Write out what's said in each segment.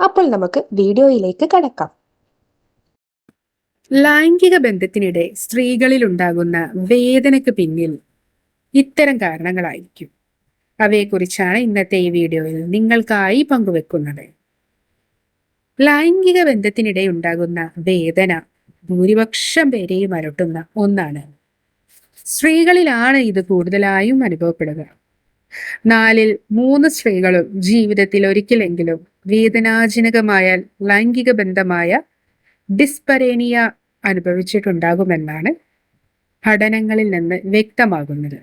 അപ്പോൾ നമുക്ക് വീഡിയോയിലേക്ക് കടക്കാം. ലൈംഗിക ബന്ധത്തിനിടെ സ്ത്രീകളിൽ ഉണ്ടാകുന്ന വേദനയ്ക്ക് പിന്നിൽ ഇത്തരം കാരണങ്ങളായിരിക്കും. അവയെക്കുറിച്ചാണ് ഇന്നത്തെ ഈ വീഡിയോയിൽ നിങ്ങൾക്കായി പങ്കുവെക്കുന്നത്. ലൈംഗിക ബന്ധത്തിനിടെ ഉണ്ടാകുന്ന വേദന ഭൂരിപക്ഷം പേരെയും അലട്ടുന്ന ഒന്നാണ്. സ്ത്രീകളിലാണ് ഇത് കൂടുതലായും അനുഭവപ്പെടുക. നാലിൽ മൂന്ന് സ്ത്രീകളും ജീവിതത്തിൽ ഒരിക്കലെങ്കിലും വേദനാജനകമായ ലൈംഗിക ബന്ധമായ ഡിസ്പരേനിയ അനുഭവിച്ചിട്ടുണ്ടാകുമെന്നാണ് പഠനങ്ങളിൽ നിന്ന് വ്യക്തമാകുന്നത്.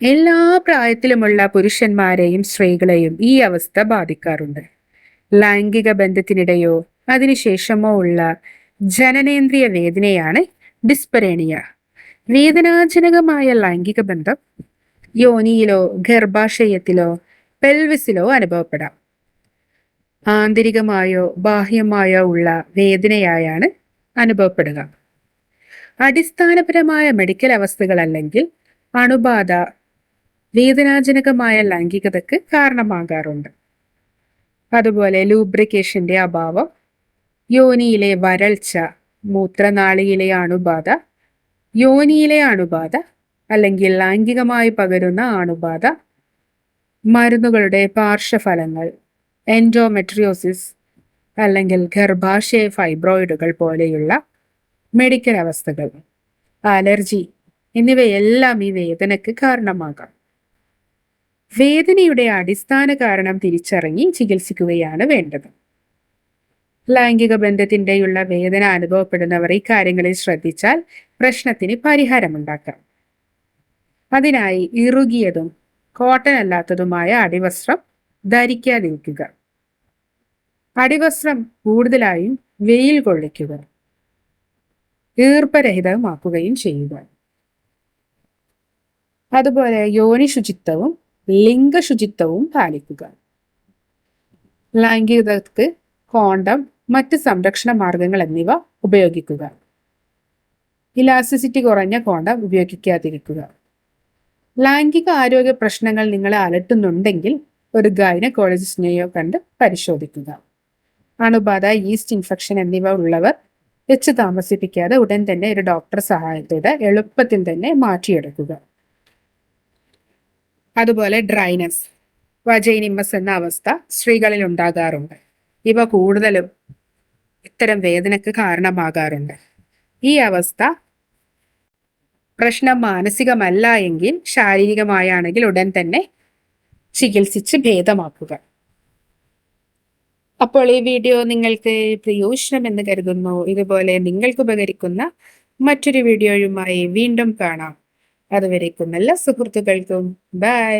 എല്ലാ പ്രായത്തിലുമുള്ള പുരുഷന്മാരെയും സ്ത്രീകളെയും ഈ അവസ്ഥ ബാധിക്കാറുണ്ട്. ലൈംഗിക ബന്ധത്തിനിടെയോ അതിനുശേഷമോ ഉള്ള ജനനേന്ദ്രിയ വേദനയാണ് ഡിസ്പരേണിയ വേദനാജനകമായ ലൈംഗിക ബന്ധം യോനിയിലോ ഗർഭാശയത്തിലോ പെൽവിസിലോ അനുഭവപ്പെടാം. ആന്തരികമായോ ബാഹ്യമായോ ഉള്ള വേദനയായാണ് അനുഭവപ്പെടുക. അടിസ്ഥാനപരമായ മെഡിക്കൽ അവസ്ഥകൾ അല്ലെങ്കിൽ അണുബാധ വേദനാജനകമായ ലൈംഗികതയ്ക്ക് കാരണമാകാറുണ്ട്. അതുപോലെ ലൂബ്രിക്കേഷന്റെ അഭാവം യോനിയിലെ വരൾച്ച മൂത്രനാളിയിലെ അണുബാധ യോനിയിലെ അണുബാധ അല്ലെങ്കിൽ ലൈംഗികമായി പകരുന്ന അണുബാധ മരുന്നുകളുടെ പാർശ്വഫലങ്ങൾ എൻഡോമെട്രിയോസിസ് അല്ലെങ്കിൽ ഗർഭാശയ ഫൈബ്രോയിഡുകൾ പോലെയുള്ള മെഡിക്കൽ അവസ്ഥകൾ അലർജി എന്നിവയെല്ലാം ഈ വേദനയ്ക്ക് കാരണമാകാം. വേദനയുടെ അടിസ്ഥാന കാരണം തിരിച്ചറിഞ്ഞ് ചികിത്സിക്കുകയാണ് വേണ്ടത്. ലൈംഗിക ബന്ധത്തിന്റെയുള്ള വേദന അനുഭവപ്പെടുന്നവർ ഈ കാര്യങ്ങളിൽ ശ്രദ്ധിച്ചാൽ പ്രശ്നത്തിന് പരിഹാരമുണ്ടാക്കാം. അതിനായി ഇറുകിയതും കോട്ടൺ അല്ലാത്തതുമായ അടിവസ്ത്രം ധരിക്കാതിരിക്കുക. അടിവസ്ത്രം കൂടുതലായും വെയിൽ കൊള്ളിക്കുക. ഈർപ്പരഹിതമാക്കുകയും ചെയ്യുക. അതുപോലെ യോനി ശുചിത്വവും ലിംഗശുചിത്വവും പാലിക്കുക. ലൈംഗികതക്ക് കോണ്ടം മറ്റ് സംരക്ഷണ മാർഗങ്ങൾ എന്നിവ ഉപയോഗിക്കുക. ഇലാസ്റ്റിസിറ്റി കുറഞ്ഞ കോണ്ടം ഉപയോഗിക്കാതിരിക്കുക. ലൈംഗിക ആരോഗ്യ പ്രശ്നങ്ങൾ നിങ്ങളെ അലട്ടുന്നുണ്ടെങ്കിൽ ഒരു ഗൈനക്കോളജിസ്റ്റിനെയോ കണ്ട് പരിശോധിക്കുക. അണുബാധ ഈസ്റ്റ് ഇൻഫെക്ഷൻ എന്നിവ ഉള്ളവർ വെച്ച് താമസിപ്പിക്കാതെ ഉടൻ തന്നെ ഒരു ഡോക്ടർ സഹായത്തോടെ എളുപ്പത്തിൽ തന്നെ മാറ്റിയെടുക്കുക. അതുപോലെ ഡ്രൈനസ് വജൈനിമസ് എന്ന അവസ്ഥ സ്ത്രീകളിൽ ഉണ്ടാകാറുണ്ട്. ഇവ കൂടുതലും ഇത്തരം വേദനയ്ക്ക് കാരണമാകാറുണ്ട്. ഈ അവസ്ഥ പ്രശ്നം മാനസികമല്ല എങ്കിൽ ശാരീരികമായാണെങ്കിൽ ഉടൻ തന്നെ ചികിത്സിച്ച് ഭേദമാക്കുക. അപ്പോൾ ഈ വീഡിയോ നിങ്ങൾക്ക് പ്രയോജനമെന്ന് കരുതുന്നു. ഇതുപോലെ നിങ്ങൾക്ക് ഉപകരിക്കുന്ന മറ്റൊരു വീഡിയോയുമായി വീണ്ടും കാണാം. അതുവരേക്കും എല്ലാ സുഹൃത്തുക്കൾക്കും. ബൈ.